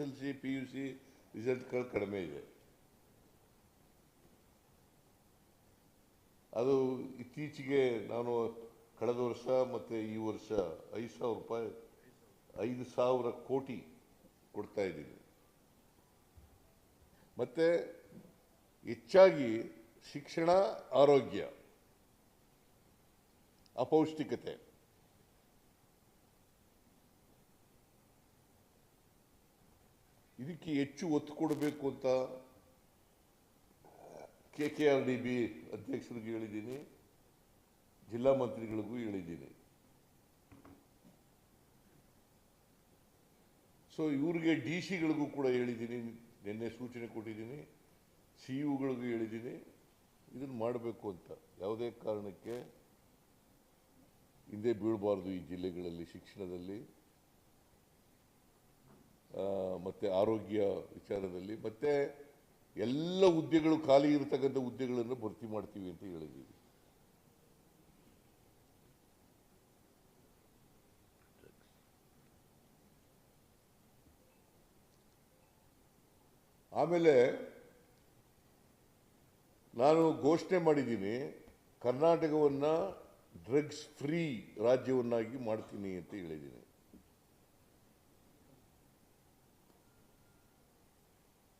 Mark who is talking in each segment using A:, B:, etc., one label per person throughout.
A: L C P U C ರಿಸಲ್ಟ್ಗಳು ಕಡಿಮೆ ಇದೆ. ಅದು ಇತ್ತೀಚೆಗೆ ನಾನು ಕಳೆದ ವರ್ಷ ಮತ್ತು ಈ ವರ್ಷ ಐದು ಸಾವಿರ ರೂಪಾಯಿ, ಐದು ಸಾವಿರ ಕೋಟಿ ಕೊಡ್ತಾ ಇದ್ದೀನಿ. ಮತ್ತು ಹೆಚ್ಚಾಗಿ ಶಿಕ್ಷಣ, ಆರೋಗ್ಯ, ಅಪೌಷ್ಟಿಕತೆ. ಇದಕ್ಕೆ ಹೆಚ್ಚು ಒತ್ತು ಕೊಡಬೇಕು ಅಂತ K K R D B ಅಧ್ಯಕ್ಷರಿಗೂ ಹೇಳಿದ್ದೀನಿ, ಜಿಲ್ಲಾ ಮಂತ್ರಿಗಳಿಗೂ ಹೇಳಿದ್ದೀನಿ. ಸೊ ಇವ್ರಿಗೆ ಡಿ ಸಿಗಳಿಗೂ ಕೂಡ ಹೇಳಿದ್ದೀನಿ, ನಿನ್ನೆ ಸೂಚನೆ ಕೊಟ್ಟಿದ್ದೀನಿ, ಸಿ ಇಗಳಿಗೂ ಹೇಳಿದ್ದೀನಿ, ಇದನ್ನು ಮಾಡಬೇಕು ಅಂತ. ಯಾವುದೇ ಕಾರಣಕ್ಕೆ ಹಿಂದೆ ಬೀಳಬಾರ್ದು ಈ ಜಿಲ್ಲೆಗಳಲ್ಲಿ, ಶಿಕ್ಷಣದಲ್ಲಿ. ಮತ್ತೆ ಆರೋಗ್ಯ ವಿಚಾರದಲ್ಲಿ, ಮತ್ತೆ ಎಲ್ಲ ಹುದ್ದೆಗಳು ಖಾಲಿ ಇರತಕ್ಕಂಥ ಹುದ್ದೆಗಳನ್ನು ಭರ್ತಿ ಮಾಡ್ತೀವಿ ಅಂತ ಹೇಳಿದ್ದೀವಿ ಆಮೇಲೆ ನಾನು ಘೋಷಣೆ ಮಾಡಿದ್ದೀನಿ, ಕರ್ನಾಟಕವನ್ನು ಡ್ರಗ್ಸ್ ಫ್ರೀ ರಾಜ್ಯವನ್ನಾಗಿ ಮಾಡ್ತೀನಿ ಅಂತ ಹೇಳಿದ್ದೀನಿ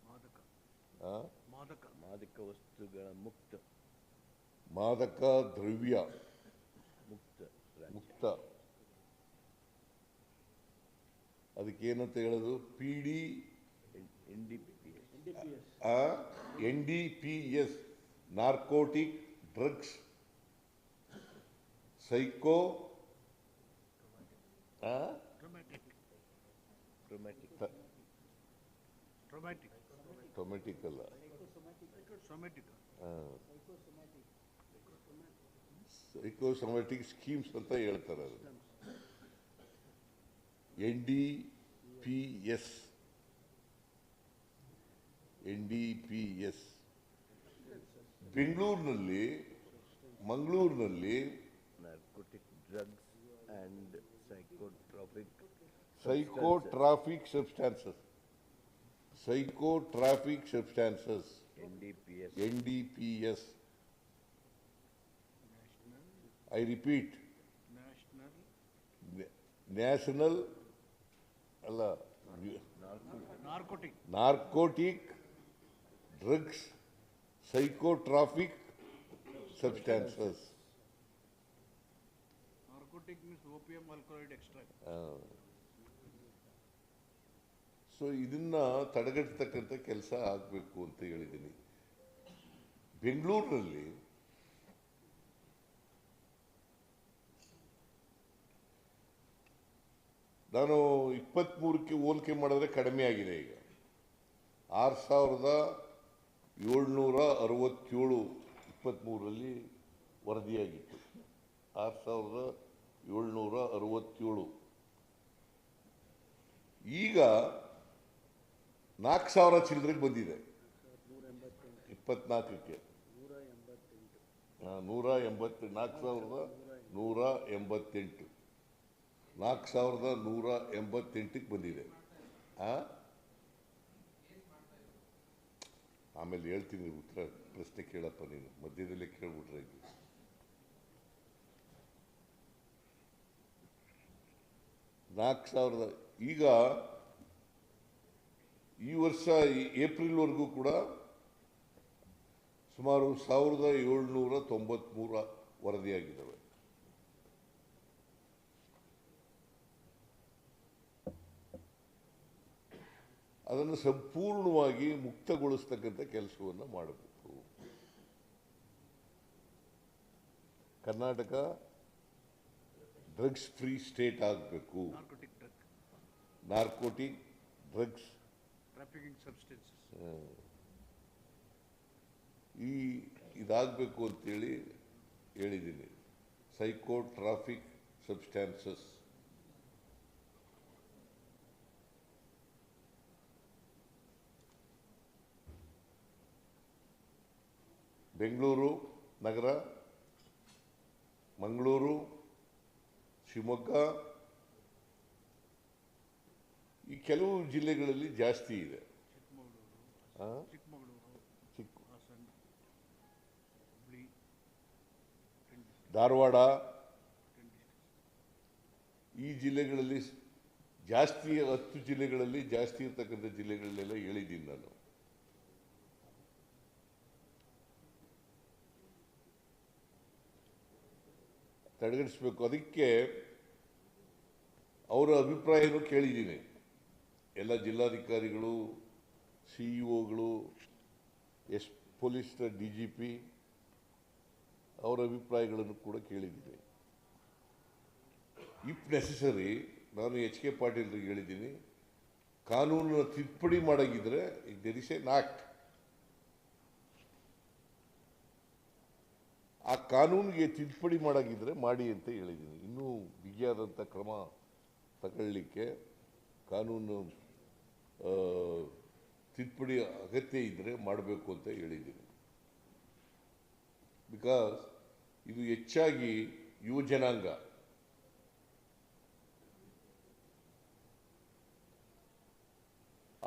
B: ಮಾದಕ
A: ಆ?
B: ಮಾದಕ.
C: ಮಾದಕ ವಸ್ತುಗಳ ಮುಕ್ತ.
A: ಮಾದಕ ದ್ರವ್ಯ.
C: ಮುಕ್ತ
A: ಮುಕ್ತ. ಅದಕ್ಕೇನಂತ ಹೇಳೋದು? P D
C: N D P
A: N D P S narcotic drugs psycho
B: traumatic
C: chromatic
B: traumatic
A: ಟೊಮೆಟಿಕ್ ಅಲ್ಲ
B: ಸೊಮ್ಯಾಟಿಕ್
A: ಸೈಕೋಸೊಮ್ಯಾಟಿಕ್ ಸ್ಕೀಮ್ಸ್ ಅಂತ ಹೇಳ್ತಾರೆ ಅದು. N D P S N D P S ಬೆಂಗಳೂರಿನಲ್ಲಿ ಮಂಗಳೂರಿನಲ್ಲಿ psychotropic psychotropic substances
C: N D P S
A: N D P S I repeat
B: national
A: national ಅಲ್ಲ
B: narcotic
A: narcotic drugs psychotropic substances
B: narcotic means opium ಆಲ್ಕೋಹಾಯ್ಡ್ extract
A: so ಇದನ್ನು ತಡೆಗಟ್ಟತಕ್ಕಂಥ ಕೆಲಸ ಆಗಬೇಕು ಅಂತ ಹೇಳಿದ್ದೀನಿ. ಬೆಂಗಳೂರಿನಲ್ಲಿ ನಾನು ಇಪ್ಪತ್ತ್ಮೂರಕ್ಕೆ ಹೋಲಿಕೆ ಮಾಡಿದ್ರೆ ಕಡಿಮೆ ಆಗಿದೆ ಈಗ. ಆರು ಸಾವಿರದ ಏಳ್ನೂರ ಅರವತ್ತೇಳು ಇಪ್ಪತ್ತ್ಮೂರರಲ್ಲಿ ವರದಿಯಾಗಿತ್ತು. ಆರು ಸಾವಿರದ ಏಳ್ನೂರ ಅರವತ್ತೇಳು. ಈಗ ನಾಲ್ಕು ಸಾವಿರ ಚಿಲ್ಲರೆಗೆ ಬಂದಿದೆ. ಇಪ್ಪತ್ನಾಲ್ಕಕ್ಕೆ. ನೂರ ಎಂಬತ್ತು, ನಾಲ್ಕು ಸಾವಿರದ ನೂರ ಎಂಬತ್ತೆಂಟು. ನಾಲ್ಕು ಸಾವಿರದ ನೂರ ಎಂಬತ್ತೆಂಟಕ್ಕೆ ಬಂದಿದೆ? ಆಮೇಲೆ ಹೇಳ್ತೀನಿ ಉತ್ತರ, ಪ್ರಶ್ನೆ ಕೇಳಪ್ಪ ನೀನು. ಮಧ್ಯದಲ್ಲಿ ಕೇಳ್ಬಿಟ್ರೆ? ನಾಲ್ಕು ಸಾವಿರದ, ಈಗ ಈ ವರ್ಷ ಏಪ್ರಿಲ್ವರೆಗೂ ಕೂಡ ಸುಮಾರು ಸಾವಿರದ ಏಳ್ನೂರ ತೊಂಬತ್ಮೂರ ವರದಿಯಾಗಿದ್ದಾವೆ. ಅದನ್ನು ಸಂಪೂರ್ಣವಾಗಿ ಮುಕ್ತಗೊಳಿಸ್ತಕ್ಕಂಥ ಕೆಲಸವನ್ನು ಮಾಡಬೇಕು ಕರ್ನಾಟಕ ಡ್ರಗ್ಸ್ ಫ್ರೀ ಸ್ಟೇಟ್ ಆಗಬೇಕು.
B: ನಾರ್ಕೋಟಿಕ್ ಡ್ರಗ್
A: ನಾರ್ಕೋಟಿಕ್ ಡ್ರಗ್ಸ್ ಈ ಇದಾಗಬೇಕು ಅಂತೇಳಿ ಹೇಳಿದ್ದೀನಿ. ಸೈಕೋ ಟ್ರಾಫಿಕ್ ಸಬ್ಸ್ಟ್ಯಾನ್ಸಸ್ ಬೆಂಗಳೂರು ನಗರ ಮಂಗಳೂರು ಶಿವಮೊಗ್ಗ ಈ ಕೆಲವು ಜಿಲ್ಲೆಗಳಲ್ಲಿ ಜಾಸ್ತಿ ಇದೆ. ಧಾರವಾಡ ಈ ಜಿಲ್ಲೆಗಳಲ್ಲಿ ಜಾಸ್ತಿ ಹತ್ತು ಜಿಲ್ಲೆಗಳಲ್ಲಿ ಜಾಸ್ತಿ ಇರ್ತಕ್ಕಂಥ ಜಿಲ್ಲೆಗಳಲ್ಲೆಲ್ಲ ಹೇಳಿದ್ದೀನಿ ನಾನು. ತಡೆಗಟ್ಟಿಸ್ಬೇಕು ಅದಕ್ಕೆ ಅವರ ಅಭಿಪ್ರಾಯನೂ ಕೇಳಿದ್ದೀನಿ. ಎಲ್ಲ ಜಿಲ್ಲಾಧಿಕಾರಿಗಳು ಸಿ ಇ ಒಗಳು ಎಸ್ ಪೊಲೀಸ್ನ ಡಿ ಜಿ ಪಿ ಅವರ ಅಭಿಪ್ರಾಯಗಳನ್ನು ಕೂಡ ಕೇಳಿದ್ದೀನಿ ಇಫ್ ನೆಸೆಸರಿ ನಾನು ಎಚ್ ಕೆ ಪಾಟೀಲ್ರಿಗೆ ಹೇಳಿದ್ದೀನಿ, ಕಾನೂನನ್ನು ತಿದ್ದುಪಡಿ ಮಾಡಾಗಿದ್ರೆ ದೇರ್ ಇಸ್ ಎ ನಾಕ್ ಆ ಕಾನೂನಿಗೆ ತಿದ್ದುಪಡಿ ಮಾಡಾಗಿದ್ರೆ ಮಾಡಿ ಅಂತ ಹೇಳಿದ್ದೀನಿ. ಇನ್ನೂ ಬಿಗಿಯಾದಂಥ ಕ್ರಮ ತಗೊಳ್ಳಿಕ್ಕೆ ಕಾನೂನು ತಿದ್ದುಪಡಿ ಅಗತ್ಯ ಇದ್ದರೆ ಮಾಡಬೇಕು ಅಂತ ಹೇಳಿದ್ದೀನಿ. ಬಿಕಾಸ್ ಇದು ಹೆಚ್ಚಾಗಿ ಯುವ ಜನಾಂಗ.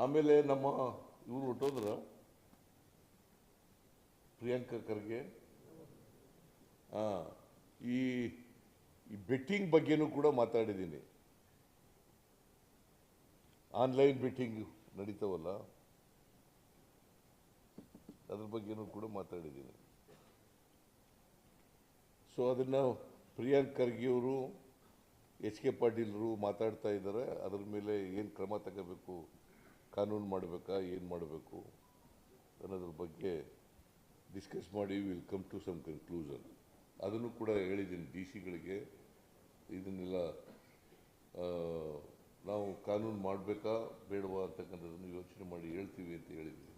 A: ಆಮೇಲೆ ನಮ್ಮ ಇವರು ಹೊಟ್ಟೋದ್ರ ಪ್ರಿಯಾಂಕಾ ಖರ್ಗೆ? ಈ ಬೆಟ್ಟಿಂಗ್ ಬಗ್ಗೆನೂ ಕೂಡ ಮಾತಾಡಿದ್ದೀನಿ. ಆನ್ಲೈನ್ ಬೆಟ್ಟಿಂಗ್ ನಡೀತಾವಲ್ಲ, ಅದ್ರ ಬಗ್ಗೆನೂ ಕೂಡ ಮಾತಾಡಿದ್ದೀನಿ. ಸೊ ಅದನ್ನು ಪ್ರಿಯಾಂಕ್ ಖರ್ಗೆ ಅವರು, ಎಚ್ ಕೆ ಪಾಟೀಲ್ರು ಮಾತಾಡ್ತಾ ಇದ್ದಾರೆ. ಅದ್ರ ಮೇಲೆ ಏನು ಕ್ರಮ ತಗೋಬೇಕು, ಕಾನೂನು ಮಾಡಬೇಕಾ, ಏನು ಮಾಡಬೇಕು ಅನ್ನೋದ್ರ ಬಗ್ಗೆ ಡಿಸ್ಕಸ್ ಮಾಡಿ will come to some conclusion ಅದನ್ನು ಕೂಡ ಹೇಳಿದ್ದೀನಿ ಡಿ ಸಿಗಳಿಗೆ ಇದನ್ನೆಲ್ಲ ನಾವು ಕಾನೂನು ಮಾಡಬೇಕಾ ಬೇಡವಾ ಅಂತಕ್ಕಂಥದ್ದನ್ನು ಯೋಚನೆ ಮಾಡಿ ಹೇಳ್ತೀವಿ ಅಂತ ಹೇಳಿದ್ವಿ.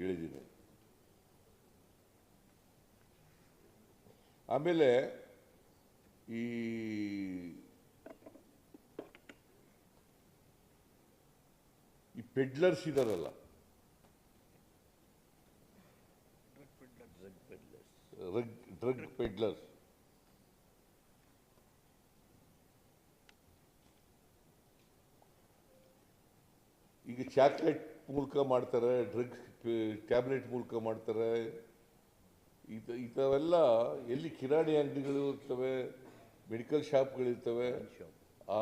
A: ಹೇಳಿದ್ದೀನಿ. ಆಮೇಲೆ ಈ ಈ ಪೆಡ್ಲರ್ಸ್ ಇದಾರಲ್ಲ.
B: Drug peddler
A: drug drug peddlers. ಈಗ ಚಾಕ್ಲೇಟ್ ಮೂಲಕ ಮಾಡ್ತಾರೆ ಡ್ರಗ್ಸ್ ಟ್ಯಾಬ್ಲೆಟ್ ಮೂಲಕ ಮಾಡ್ತಾರೆ ಇದು ಇಂಥವೆಲ್ಲ ಎಲ್ಲಿ ಕಿರಾಣಿ ಅಂಗಡಿಗಳು ಇರ್ತವೆ, ಮೆಡಿಕಲ್ ಶಾಪ್ಗಳಿರ್ತವೆ. ಆ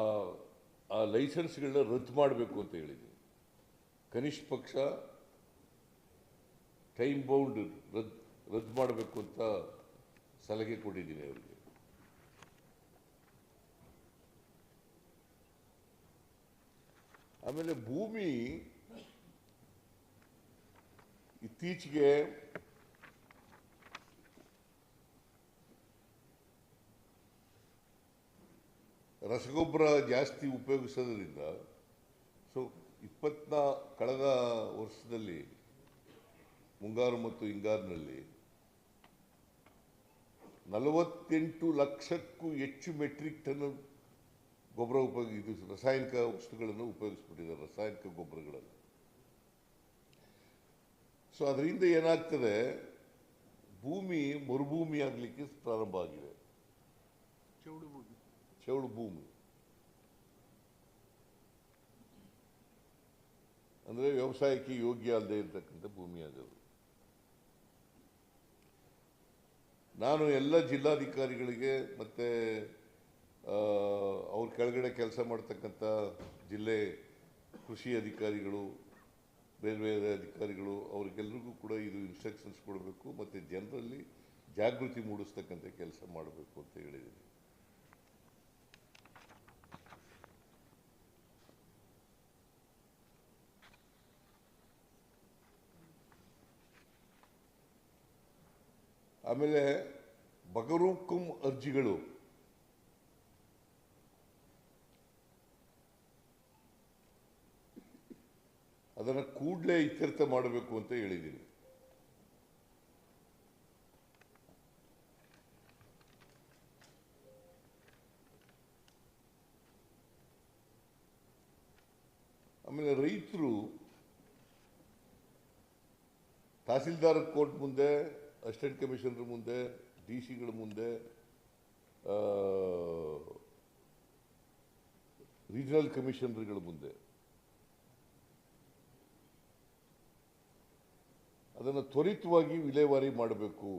A: ಆ ಲೈಸೆನ್ಸ್ಗಳನ್ನ ರದ್ದು ಮಾಡಬೇಕು ಅಂತ ಹೇಳಿದ್ವಿ ಕನಿಷ್ಠ ಪಕ್ಷ ಟೈಮ್ ಬೌಂಡ್ ರದ್ದು ರದ್ದು ಮಾಡಬೇಕು ಅಂತ ಸಲಹೆ ಕೊಟ್ಟಿದ್ದೀನಿ ಅವರಿಗೆ ಆಮೇಲೆ ಭೂಮಿ ಇತ್ತೀಚೆಗೆ ರಸಗೊಬ್ಬರ ಜಾಸ್ತಿ ಉಪಯೋಗಿಸೋದ್ರಿಂದ, ಸೊ ಇಪ್ಪತ್ನ ಕಳೆದ ವರ್ಷದಲ್ಲಿ, ಮುಂಗಾರು ಮತ್ತು ಹಿಂಗಾರಿನಲ್ಲಿ ನಲವತ್ತೆಂಟು ಲಕ್ಷಕ್ಕೂ ಹೆಚ್ಚು ಮೆಟ್ರಿಕ್ ಟನ್ ಗೊಬ್ಬರ ಉಪಯೋಗ ಇದು ರಾಸಾಯನಿಕ ವಸ್ತುಗಳನ್ನು ಉಪಯೋಗಿಸ್ಬಿಟ್ಟಿದ್ದಾರೆ ರಾಸಾಯನಿಕ ಗೊಬ್ಬರಗಳನ್ನು. ಸೊ ಅದರಿಂದ ಏನಾಗ್ತದೆ ಭೂಮಿ ಮರುಭೂಮಿ ಆಗಲಿಕ್ಕೆ ಪ್ರಾರಂಭ ಆಗಿದೆ.
B: ಚೌಡು ಭೂಮಿ.
A: ಚೌಳು ಭೂಮಿ. ಅಂದರೆ ವ್ಯವಸಾಯಕ್ಕೆ ಯೋಗ್ಯ ಅಲ್ಲದೆ ಇರತಕ್ಕಂಥ ಭೂಮಿ ಆಗೋದು ನಾನು ಎಲ್ಲ ಜಿಲ್ಲಾಧಿಕಾರಿಗಳಿಗೆ ಮತ್ತು ಅವ್ರ ಕೆಳಗಡೆ ಕೆಲಸ ಮಾಡ್ತಕ್ಕಂಥ ಜಿಲ್ಲೆ ಕೃಷಿ ಅಧಿಕಾರಿಗಳು, ಬೇರೆ ಬೇರೆ ಅಧಿಕಾರಿಗಳು, ಅವ್ರಿಗೆಲ್ರಿಗೂ ಕೂಡ ಇದು ಇನ್ಸ್ಟ್ರಕ್ಷನ್ಸ್ ಕೊಡಬೇಕು ಮತ್ತು ಜನರಲ್ಲಿ ಜಾಗೃತಿ ಮೂಡಿಸ್ತಕ್ಕಂಥ ಕೆಲಸ ಮಾಡಬೇಕು ಅಂತ ಹೇಳಿದ್ದೀನಿ. ಆಮೇಲೆ ಬಗರೂಕುಂ ಅರ್ಜಿಗಳು. ಅದನ್ನು ಕೂಡಲೇ ಇತ್ಯರ್ಥ ಮಾಡಬೇಕು ಅಂತ ಹೇಳಿದ್ದೀನಿ. ಆಮೇಲೆ ರೈತರು ತಹಸೀಲ್ದಾರ್ ಕೋರ್ಟ್ ಮುಂದೆ, ಅಸಿಸ್ಟೆಂಟ್ ಕಮಿಷನರ್ ಮುಂದೆ, ಡಿ ಸಿಗಳ ಮುಂದೆ ರೀಜನಲ್ ಕಮಿಷನರ್ಗಳ ಮುಂದೆ ಅದನ್ನು ತ್ವರಿತವಾಗಿ ವಿಲೇವಾರಿ ಮಾಡಬೇಕು.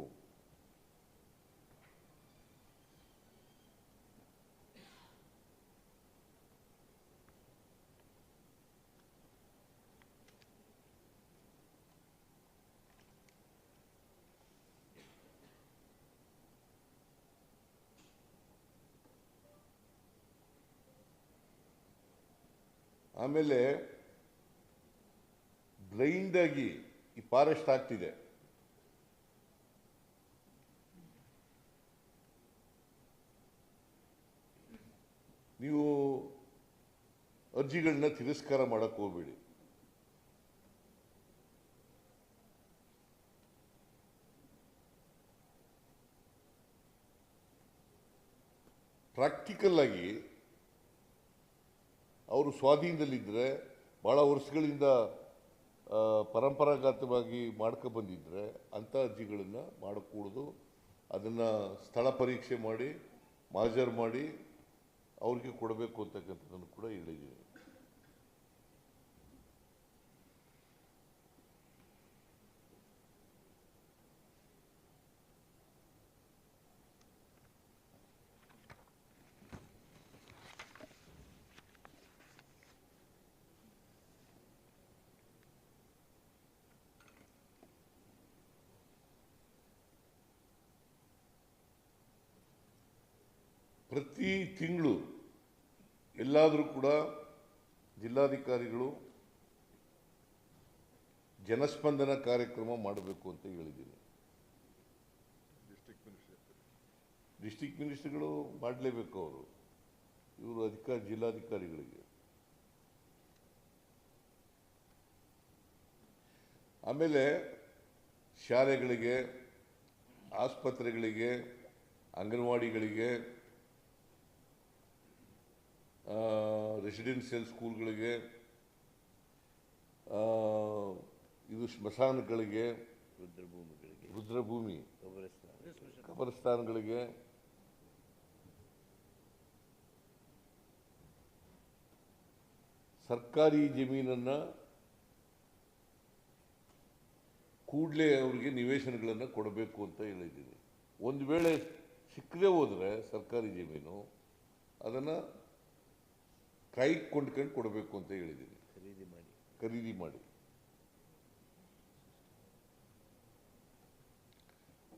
A: ಆಮೇಲೆ ಬ್ಲೈಂಡ್ ಆಗಿ ಈ ಫಾರೆಸ್ಟ್ ಆಗ್ತಿದೆ. ನೀವು ಅರ್ಜಿಗಳನ್ನ ತಿರಸ್ಕಾರ ಮಾಡಕ್ ಹೋಗ್ಬೇಡಿ. ಪ್ರಾಕ್ಟಿಕಲ್ ಆಗಿ ಅವರು ಸ್ವಾಧೀನದಲ್ಲಿದ್ದರೆ ಭಾಳ ವರ್ಷಗಳಿಂದ ಪರಂಪರಾಗತವಾಗಿ ಮಾಡ್ಕೊ ಬಂದಿದ್ರೆ ಅಂಥ ಅರ್ಜಿಗಳನ್ನು ಮಾಡಕೂಡದು, ಅದನ್ನು ಸ್ಥಳ ಪರೀಕ್ಷೆ ಮಾಡಿ, ಮಾಜರ್ ಮಾಡಿ ಅವ್ರಿಗೆ ಕೊಡಬೇಕು ಅಂತಕ್ಕಂಥದ್ದನ್ನು ಕೂಡ ಹೇಳಿದ್ದೀನಿ. ಪ್ರತಿ ತಿಂಗಳು ಎಲ್ಲಾದರೂ ಕೂಡ ಜಿಲ್ಲಾಧಿಕಾರಿಗಳು ಜನಸ್ಪಂದನ ಕಾರ್ಯಕ್ರಮ ಮಾಡಬೇಕು ಅಂತ ಹೇಳಿದ್ದೀನಿ. ಡಿಸ್ಟಿಕ್ ಮಿನಿಸ್ಟರ್ಗಳು ಮಾಡಲೇಬೇಕು ಅವರು. ಇವರು ಅಧಿಕಾರಿ ಜಿಲ್ಲಾಧಿಕಾರಿಗಳಿಗೆ. ಆಮೇಲೆ ಶಾಲೆಗಳಿಗೆ ಆಸ್ಪತ್ರೆಗಳಿಗೆ ಅಂಗನವಾಡಿಗಳಿಗೆ ರೆಸಿಡೆನ್ಷಿಯಲ್ ಸ್ಕೂಲ್ಗಳಿಗೆ ಇದು ಸ್ಮಶಾನಗಳಿಗೆ
C: ರುದ್ರಭೂಮಿಗಳಿಗೆ.
A: ರುದ್ರಭೂಮಿ
C: ಕಬರಸ್ಥಾನ
A: ಕಬರಸ್ಥಾನಗಳಿಗೆ ಸರ್ಕಾರಿ ಜಮೀನನ್ನು ಕೂಡಲೇ ಅವರಿಗೆ ನಿವೇಶನಗಳನ್ನು ಕೊಡಬೇಕು ಅಂತ ಹೇಳಿದ್ದೀನಿ. ಒಂದು ವೇಳೆ ಸಿಕ್ಕದೆ ಹೋದರೆ ಸರ್ಕಾರಿ ಜಮೀನು ಅದನ್ನು ಕೈಗೆ ಕೊಂಡ್ಕೊಂಡು ಕೊಡಬೇಕು ಅಂತ ಹೇಳಿದ್ದೀನಿ.
C: ಖರೀದಿ ಮಾಡಿ.
A: ಖರೀದಿ ಮಾಡಿ.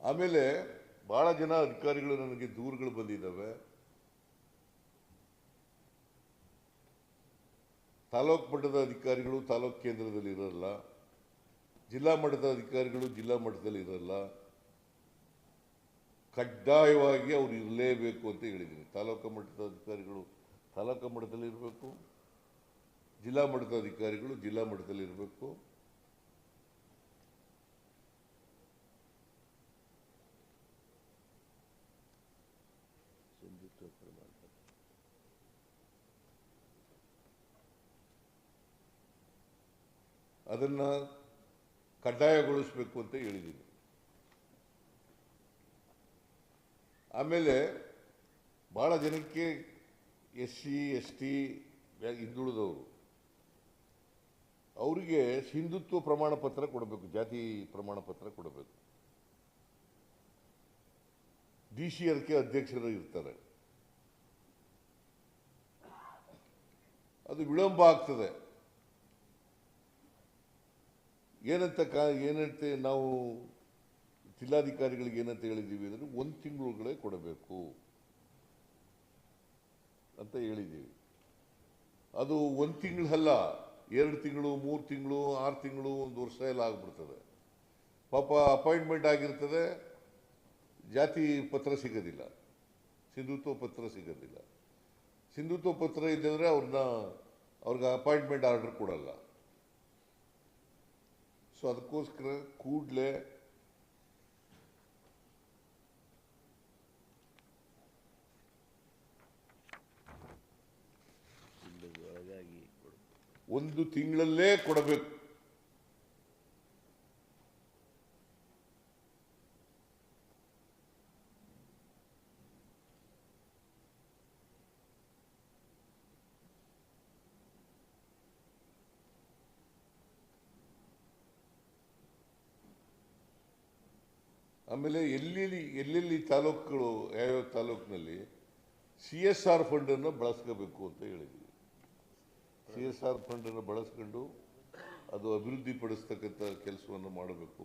A: ಆಮೇಲೆ ಬಹಳ ಜನ ಅಧಿಕಾರಿಗಳು ನನಗೆ ದೂರುಗಳು ಬಂದಿದ್ದಾವೆ. ತಾಲೂಕು ಮಟ್ಟದ ಅಧಿಕಾರಿಗಳು ತಾಲೂಕು ಕೇಂದ್ರದಲ್ಲಿ ಇರಲ್ಲ. ಜಿಲ್ಲಾ ಮಟ್ಟದ ಅಧಿಕಾರಿಗಳು ಜಿಲ್ಲಾ ಮಟ್ಟದಲ್ಲಿ ಇರಲ್ಲ. ಕಡ್ಡಾಯವಾಗಿ ಅವ್ರು ಇರಲೇಬೇಕು ಅಂತ ಹೇಳಿದ್ದೀನಿ. ತಾಲೂಕು ಮಟ್ಟದ ಅಧಿಕಾರಿಗಳು ತಾಲೂಕು ಮಟ್ಟದಲ್ಲಿ ಇರಬೇಕು, ಜಿಲ್ಲಾ ಮಟ್ಟದ ಅಧಿಕಾರಿಗಳು ಜಿಲ್ಲಾ ಮಟ್ಟದಲ್ಲಿ ಇರಬೇಕು. ಅದನ್ನ ಕಡ್ಡಾಯಗೊಳಿಸಬೇಕು ಅಂತ ಹೇಳಿದ್ದೀನಿ ಆಮೇಲೆ ಭಾಳ ಜನಕ್ಕೆ ಎಸ್ ಸಿ, ಎಸ್ ಟಿ ಹಿಂದುಳಿದವರು. ಅವರಿಗೆ ಸಿಂಧುತ್ವ ಪ್ರಮಾಣ ಪತ್ರ ಕೊಡಬೇಕು, ಜಾತಿ ಪ್ರಮಾಣ ಪತ್ರ ಕೊಡಬೇಕು. ಡಿ ಸಿ ಅದಕ್ಕೆ ಅಧ್ಯಕ್ಷರು ಇರ್ತಾರೆ. ಅದು ವಿಳಂಬ ಆಗ್ತದೆ. ಏನಂತ ಕಾ ಏನಂತೆ ನಾವು ಜಿಲ್ಲಾಧಿಕಾರಿಗಳಿಗೆ ಏನಂತ ಹೇಳಿದ್ದೀವಿ ಅಂದರೆ, ಒಂದು ತಿಂಗಳುಗಳೇ ಕೊಡಬೇಕು. ಅಂತ ಹೇಳಿದ್ದೀವಿ. ಅದು ಒಂದು ತಿಂಗಳಲ್ಲ ಎರಡು ತಿಂಗಳು, ಮೂರು ತಿಂಗಳು, ಆರು ತಿಂಗಳು ಒಂದು ವರ್ಷ ಎಲ್ಲ ಆಗ್ಬಿಡ್ತದೆ. ಪಾಪ ಅಪಾಯಿಂಟ್ಮೆಂಟ್ ಆಗಿರ್ತದೆ, ಜಾತಿ ಪತ್ರ ಸಿಗೋದಿಲ್ಲ, ಸಿಂಧುತ್ವ ಪತ್ರ ಸಿಗೋದಿಲ್ಲ. ಸಿಂಧುತ್ವ ಪತ್ರ ಇದ್ದಂದರೆ ಅವ್ರನ್ನ ಅವ್ರಿಗೆ ಅಪಾಯಿಂಟ್ಮೆಂಟ್ ಆರ್ಡರ್ ಕೊಡಲ್ಲ. ಸೊ ಅದಕ್ಕೋಸ್ಕರ ಕೂಡಲೇ ಒಂದು ತಿಂಗಳಲ್ಲೇ ಕೊಡಬೇಕು. ಆಮೇಲೆ ಎಲ್ಲೆಲ್ಲಿ ಎಲ್ಲೆಲ್ಲಿ ತಾಲೂಕುಗಳು, ಯಾವ್ಯಾವ ತಾಲೂಕಿನಲ್ಲಿ ಸಿ ಎಸ್ ಆರ್ ಫಂಡನ್ನು ಬಳಸ್ಕೋಬೇಕು ಅಂತ ಹೇಳಿದ್ವಿ ಸಿ ಎಸ್ ಆರ್ ಫಂಡನ್ನು ಬಳಸ್ಕೊಂಡು ಅದು ಅಭಿವೃದ್ಧಿ ಪಡಿಸ್ತಕ್ಕಂಥ ಕೆಲಸವನ್ನು ಮಾಡಬೇಕು.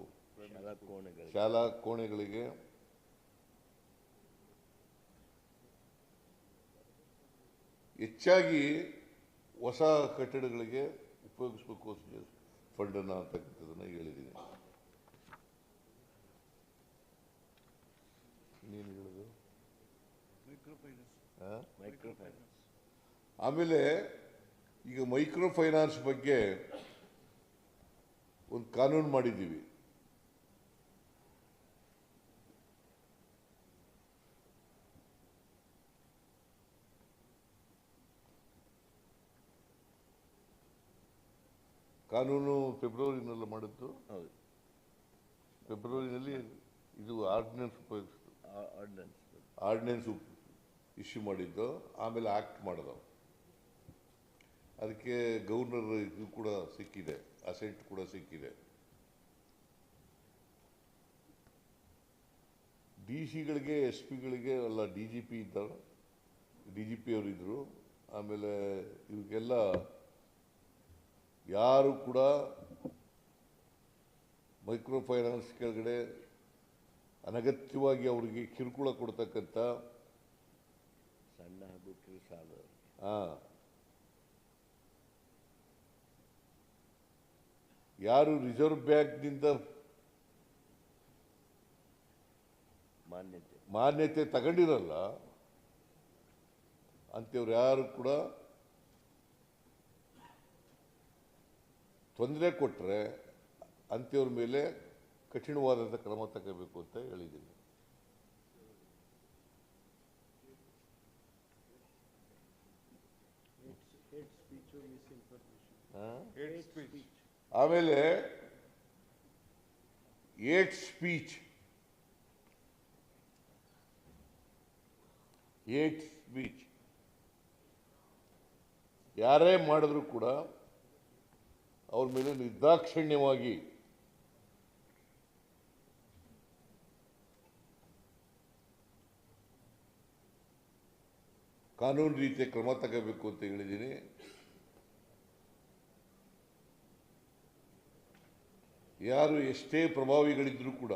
C: ಶಾಲಾ ಕೋಣೆಗಳಿಗೆ.
A: ಹೆಚ್ಚಾಗಿ ಹೊಸ ಕಟ್ಟಡಗಳಿಗೆ ಉಪಯೋಗಿಸಬೇಕು ಫಂಡನ್ನು ಅಂತಕ್ಕಂಥದ್ದನ್ನು ಹೇಳಿದ್ದೀನಿ. ನೀನು ಹೇಳೋದು? ಆಮೇಲೆ ಈಗ ಮೈಕ್ರೋ ಫೈನಾನ್ಸ್ ಬಗ್ಗೆ ಒಂದು ಕಾನೂನು ಮಾಡಿದ್ದೀವಿ. ಕಾನೂನು ಫೆಬ್ರವರಿನಲ್ಲಿ ಮಾಡಿದ್ದು.
C: ಹೌದು.
A: ಫೆಬ್ರವರಿನಲ್ಲಿ ಇದು ಆರ್ಡಿನೆನ್ಸ್ ಉಪಯೋಗಿಸ್ತು
C: ಆರ್ಡಿನೆನ್ಸ್.
A: ಆರ್ಡಿನೆನ್ಸ್ ಇಶ್ಯೂ ಮಾಡಿದ್ದು. ಆಮೇಲೆ ಆಕ್ಟ್ ಮಾಡಿದವು ಅದಕ್ಕೆ ಗವರ್ನರ್ ಇದು ಕೂಡ ಸಿಕ್ಕಿದೆ ಅಸೆಂಟ್ ಕೂಡ ಸಿಕ್ಕಿದೆ. ಡಿ ಸಿಗಳಿಗೆ ಎಸ್ ಪಿಗಳಿಗೆ ಅಲ್ಲ ಡಿ ಜಿ ಪಿ ಇದ್ದಾರೆ ಡಿ ಜಿ ಪಿ ಅವರು ಇದ್ದರು ಆಮೇಲೆ ಇವಕ್ಕೆಲ್ಲ ಯಾರು ಕೂಡ ಮೈಕ್ರೋ ಫೈನಾನ್ಸ್ ಕೆಳಗಡೆ ಅನಗತ್ಯವಾಗಿ ಅವರಿಗೆ ಕಿರುಕುಳ ಕೊಡ್ತಕ್ಕಂಥ
C: ಸಣ್ಣ ಹಾಗೂ
A: ಯಾರು ರಿಸರ್ವ್ ಬ್ಯಾಂಕ್ನಿಂದ
C: ಮಾನ್ಯತೆ.
A: ಮಾನ್ಯತೆ ತಗೊಂಡಿರಲ್ಲ ಅಂಥವ್ರು ಯಾರು ಕೂಡ ತೊಂದರೆ ಕೊಟ್ಟರೆ ಅಂಥವ್ರ ಮೇಲೆ ಕಠಿಣವಾದಂಥ ಕ್ರಮ ತಗೋಬೇಕು ಅಂತ ಹೇಳಿದ್ದೀನಿ. ಆ? ಆಮೇಲೆ ಏಟ್ ಸ್ಪೀಚ್. Eight speech. ಯಾರೇ ಮಾಡಿದ್ರೂ ಕೂಡ ಅವ್ರ ಮೇಲೆ ನಿರ್ದಾಕ್ಷಿಣ್ಯವಾಗಿ ಕಾನೂನು ರೀತಿಯ ಕ್ರಮ ತಗೋಬೇಕು ಅಂತ ಹೇಳಿದ್ದೀನಿ. ಯಾರು ಎಷ್ಟೇ ಪ್ರಭಾವಿಗಳಿದ್ರೂ ಕೂಡ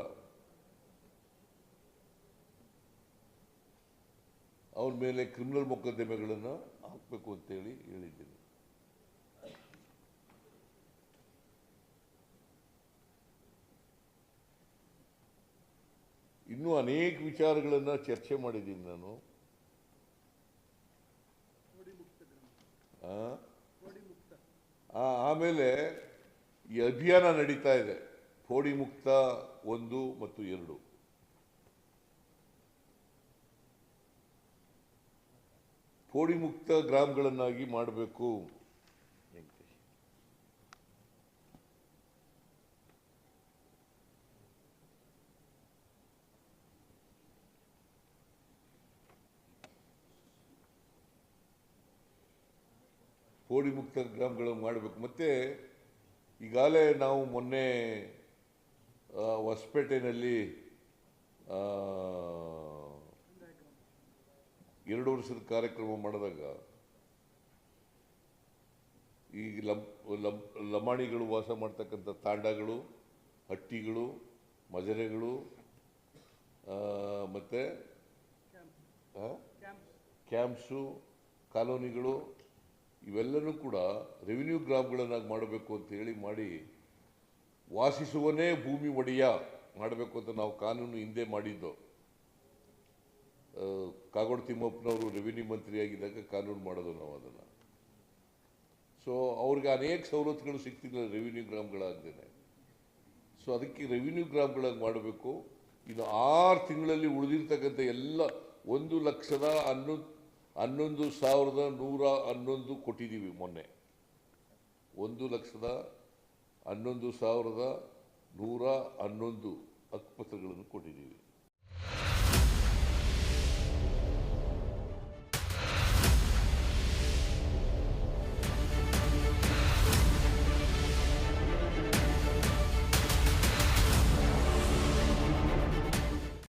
A: ಅವ್ರ ಮೇಲೆ ಕ್ರಿಮಿನಲ್ ಮೊಕದ್ದಮೆಗಳನ್ನು ಹಾಕಬೇಕು ಅಂತೇಳಿ ಹೇಳಿದ್ದೀನಿ. ಇನ್ನೂ ಅನೇಕ ವಿಚಾರಗಳನ್ನು ಚರ್ಚೆ ಮಾಡಿದ್ದೀನಿ ನಾನು. ಆಮೇಲೆ ಈ ಅಭಿಯಾನ ನಡೀತಾ ಇದೆ. ಪೋಡಿ ಮುಕ್ತ ಒಂದು ಮತ್ತು ಎರಡು. ಪೋಡಿ ಮುಕ್ತ ಗ್ರಾಮಗಳನ್ನಾಗಿ ಮಾಡಬೇಕು. ಕೋಡಿ ಮುಕ್ತ ಗ್ರಾಮಗಳನ್ನು ಮಾಡಬೇಕು. ಮತ್ತೆ ಈಗಾಗಲೇ ನಾವು ಮೊನ್ನೆ ಹೊಸಪೇಟೆಯಲ್ಲಿ ಎರಡು ವರ್ಷದ ಕಾರ್ಯಕ್ರಮ ಮಾಡಿದಾಗ ಈ ಲಂ ಲಂ ಲಮಾಣಿಗಳು ವಾಸ ಮಾಡ್ತಕ್ಕಂಥ ತಾಂಡಗಳು ಹಟ್ಟಿಗಳು ಮಜರೆಗಳು ಮತ್ತು? ಕ್ಯಾಂಪ್ಸು ಕಾಲೋನಿಗಳು ಇವೆಲ್ಲನೂ ಕೂಡ ರೆವಿನ್ಯೂ ಗ್ರಾಮ್ಗಳನ್ನಾಗಿ ಮಾಡಬೇಕು ಅಂತ ಹೇಳಿ ಮಾಡಿ ವಾಸಿಸುವನೇ ಭೂಮಿ ಒಡೆಯ ಮಾಡಬೇಕು ಅಂತ ನಾವು ಕಾನೂನು ಹಿಂದೆ ಮಾಡಿದ್ದು. ಕಾಗೋಡು ತಿಮ್ಮಪ್ಪನವರು ರೆವಿನ್ಯೂ ಮಂತ್ರಿಯಾಗಿದ್ದಾಗ ಕಾನೂನು ಮಾಡೋದು ನಾವು ಅದನ್ನು. ಸೊ ಅವ್ರಿಗೆ ಅನೇಕ ಸವಲತ್ತುಗಳು ಸಿಗ್ತಿಲ್ಲ ರೆವಿನ್ಯೂ ಗ್ರಾಮಗಳಾಗ್ದೇನೆ. ಸೊ ಅದಕ್ಕೆ ರೆವಿನ್ಯೂ ಗ್ರಾಮ್ಗಳಾಗಿ ಮಾಡಬೇಕು. ಇನ್ನು ಆರು ತಿಂಗಳಲ್ಲಿ ಉಳಿದಿರ್ತಕ್ಕಂಥ ಎಲ್ಲ ಒಂದು ಲಕ್ಷದ ಹನ್ನೊಂದು ಹನ್ನೊಂದು ಸಾವಿರದ ನೂರ ಹನ್ನೊಂದು ಕೊಟ್ಟಿದ್ದೀವಿ ಮೊನ್ನೆ. ಒಂದು ಲಕ್ಷದ ಹನ್ನೊಂದು ಸಾವಿರದ ನೂರ ಹನ್ನೊಂದು ಹಕ್ಕುಪತ್ರಗಳನ್ನು ಕೊಟ್ಟಿದ್ದೀವಿ.